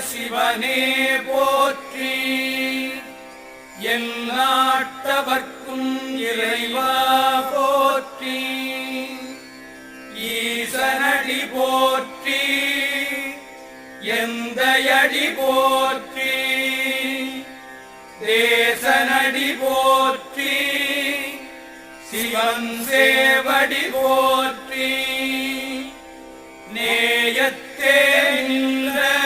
சிவனே போற்றி. எல்லாட்டவர்க்கும் இறைவா போற்றி. ஈசனடி போற்றி. எந்தையடி போற்றி. தேசனடி போற்றி. சிவன் சேவடி போற்றி. நேயத்தே நின்ற